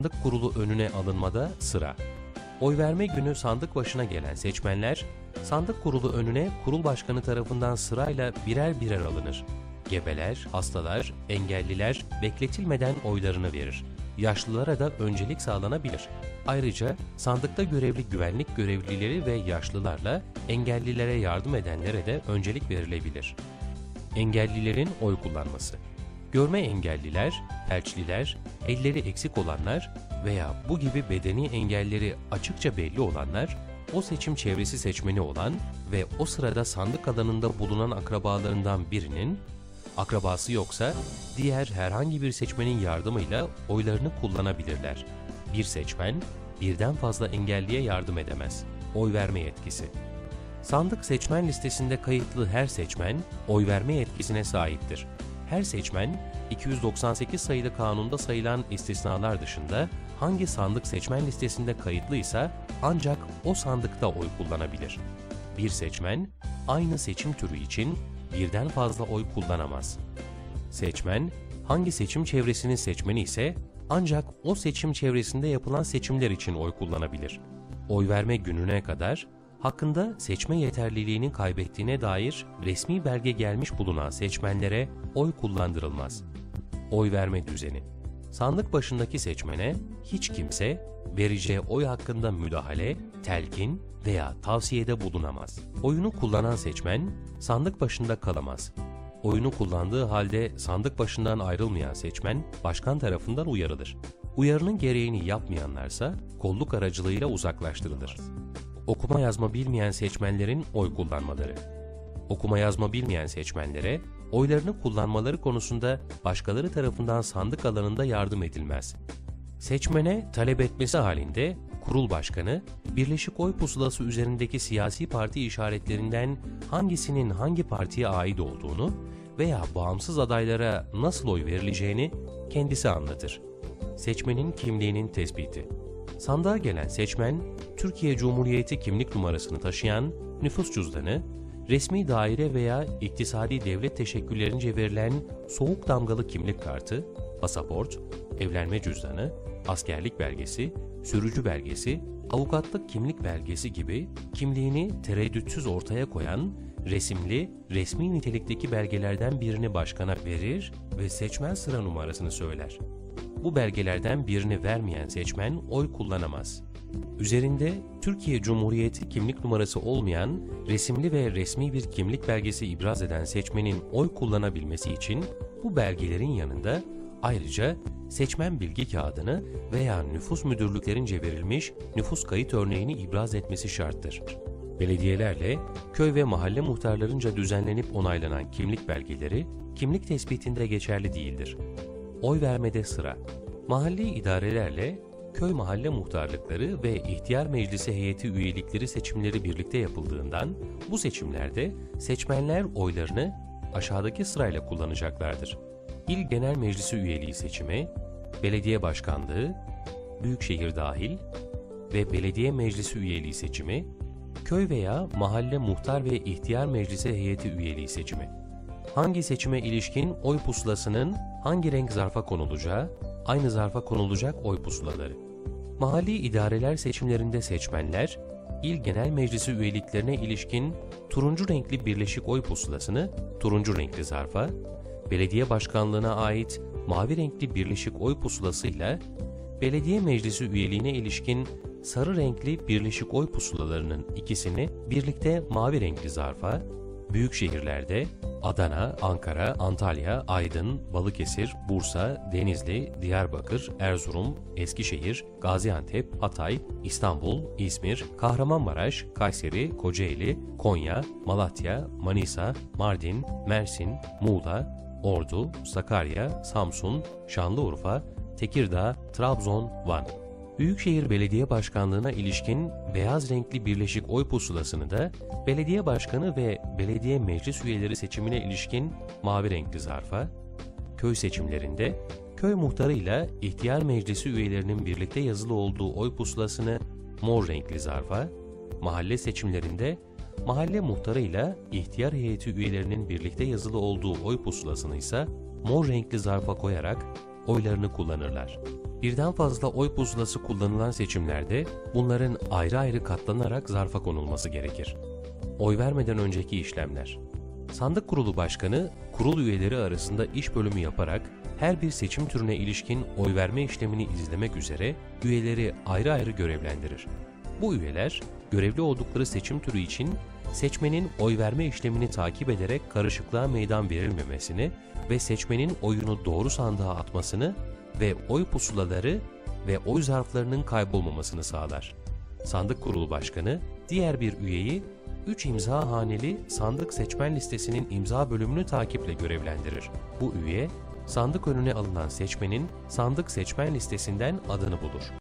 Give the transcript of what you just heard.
Sandık kurulu önüne alınmada sıra. Oy verme günü sandık başına gelen seçmenler, sandık kurulu önüne kurul başkanı tarafından sırayla birer birer alınır. Gebeler, hastalar, engelliler bekletilmeden oylarını verir. Yaşlılara da öncelik sağlanabilir. Ayrıca sandıkta görevli güvenlik görevlileri ve yaşlılarla engellilere yardım edenlere de öncelik verilebilir. Engellilerin oy kullanması. Görme engelliler, felçliler, elleri eksik olanlar veya bu gibi bedeni engelleri açıkça belli olanlar, o seçim çevresi seçmeni olan ve o sırada sandık alanında bulunan akrabalarından birinin, akrabası yoksa diğer herhangi bir seçmenin yardımıyla oylarını kullanabilirler. Bir seçmen, birden fazla engelliye yardım edemez. Oy verme yetkisi. Sandık seçmen listesinde kayıtlı her seçmen oy verme yetkisine sahiptir. Her seçmen 298 sayılı kanunda sayılan istisnalar dışında hangi sandık seçmen listesinde kayıtlıysa ancak o sandıkta oy kullanabilir. Bir seçmen aynı seçim türü için birden fazla oy kullanamaz. Seçmen, hangi seçim çevresinin seçmeni ise ancak o seçim çevresinde yapılan seçimler için oy kullanabilir. Oy verme gününe kadar hakkında seçme yeterliliğini kaybettiğine dair resmi belge gelmiş bulunan seçmenlere oy kullandırılmaz. Oy verme düzeni Sandık başındaki seçmene hiç kimse vereceği oy hakkında müdahale, telkin veya tavsiyede bulunamaz. Oyunu kullanan seçmen sandık başında kalamaz. Oyunu kullandığı halde sandık başından ayrılmayan seçmen başkan tarafından uyarılır. Uyarının gereğini yapmayanlarsa kolluk aracılığıyla uzaklaştırılır. Okuma yazma bilmeyen seçmenlerin oy kullanmaları. Okuma yazma bilmeyen seçmenlere oylarını kullanmaları konusunda başkaları tarafından sandık alanında yardım edilmez. Seçmene talep etmesi halinde kurul başkanı, birleşik oy pusulası üzerindeki siyasi parti işaretlerinden hangisinin hangi partiye ait olduğunu veya bağımsız adaylara nasıl oy verileceğini kendisi anlatır. Seçmenin kimliğinin tespiti Sandığa gelen seçmen, Türkiye Cumhuriyeti kimlik numarasını taşıyan nüfus cüzdanı, resmi daire veya iktisadi devlet teşekküllerince verilen soğuk damgalı kimlik kartı, pasaport, evlenme cüzdanı, askerlik belgesi, sürücü belgesi, avukatlık kimlik belgesi gibi kimliğini tereddütsüz ortaya koyan resimli, resmi nitelikteki belgelerden birini başkana verir ve seçmen sıra numarasını söyler. Bu belgelerden birini vermeyen seçmen oy kullanamaz. Üzerinde Türkiye Cumhuriyeti kimlik numarası olmayan resimli ve resmi bir kimlik belgesi ibraz eden seçmenin oy kullanabilmesi için bu belgelerin yanında ayrıca seçmen bilgi kağıdını veya nüfus müdürlüklerince verilmiş nüfus kayıt örneğini ibraz etmesi şarttır. Belediyelerle köy ve mahalle muhtarlarınca düzenlenip onaylanan kimlik belgeleri kimlik tespitinde geçerli değildir. Oy vermede sıra. Mahalli idarelerle köy mahalle muhtarlıkları ve ihtiyar meclisi heyeti üyelikleri seçimleri birlikte yapıldığından bu seçimlerde seçmenler oylarını aşağıdaki sırayla kullanacaklardır. İl Genel Meclisi üyeliği seçimi, belediye başkanlığı, büyükşehir dahil ve belediye meclisi üyeliği seçimi, köy veya mahalle muhtar ve ihtiyar meclisi heyeti üyeliği seçimi. Hangi seçime ilişkin oy pusulasının hangi renk zarfa konulacağı, aynı zarfa konulacak oy pusulaları. Mahalli idareler seçimlerinde seçmenler, İl Genel Meclisi üyeliklerine ilişkin turuncu renkli birleşik oy pusulasını turuncu renkli zarfa, belediye başkanlığına ait mavi renkli birleşik oy pusulasıyla belediye meclisi üyeliğine ilişkin sarı renkli birleşik oy pusulalarının ikisini birlikte mavi renkli zarfa, büyük şehirlerde Adana, Ankara, Antalya, Aydın, Balıkesir, Bursa, Denizli, Diyarbakır, Erzurum, Eskişehir, Gaziantep, Hatay, İstanbul, İzmir, Kahramanmaraş, Kayseri, Kocaeli, Konya, Malatya, Manisa, Mardin, Mersin, Muğla, Ordu, Sakarya, Samsun, Şanlıurfa, Tekirdağ, Trabzon, Van. Büyükşehir Belediye Başkanlığı'na ilişkin beyaz renkli birleşik oy pusulasını da belediye başkanı ve belediye meclis üyeleri seçimine ilişkin mavi renkli zarfa, köy seçimlerinde köy muhtarıyla ihtiyar meclisi üyelerinin birlikte yazılı olduğu oy pusulasını mor renkli zarfa, mahalle seçimlerinde mahalle muhtarıyla ihtiyar heyeti üyelerinin birlikte yazılı olduğu oy pusulasını ise mor renkli zarfa koyarak oylarını kullanırlar. Birden fazla oy pusulası kullanılan seçimlerde bunların ayrı ayrı katlanarak zarfa konulması gerekir. Oy vermeden önceki işlemler. Sandık kurulu başkanı, kurul üyeleri arasında iş bölümü yaparak her bir seçim türüne ilişkin oy verme işlemini izlemek üzere üyeleri ayrı ayrı görevlendirir. Bu üyeler, görevli oldukları seçim türü için seçmenin oy verme işlemini takip ederek karışıklığa meydan verilmemesini ve seçmenin oyunu doğru sandığa atmasını ve oy pusulaları ve oy zarflarının kaybolmamasını sağlar. Sandık Kurulu Başkanı, diğer bir üyeyi 3 imza haneli sandık seçmen listesinin imza bölümünü takiple görevlendirir. Bu üye, sandık önüne alınan seçmenin sandık seçmen listesinden adını bulur.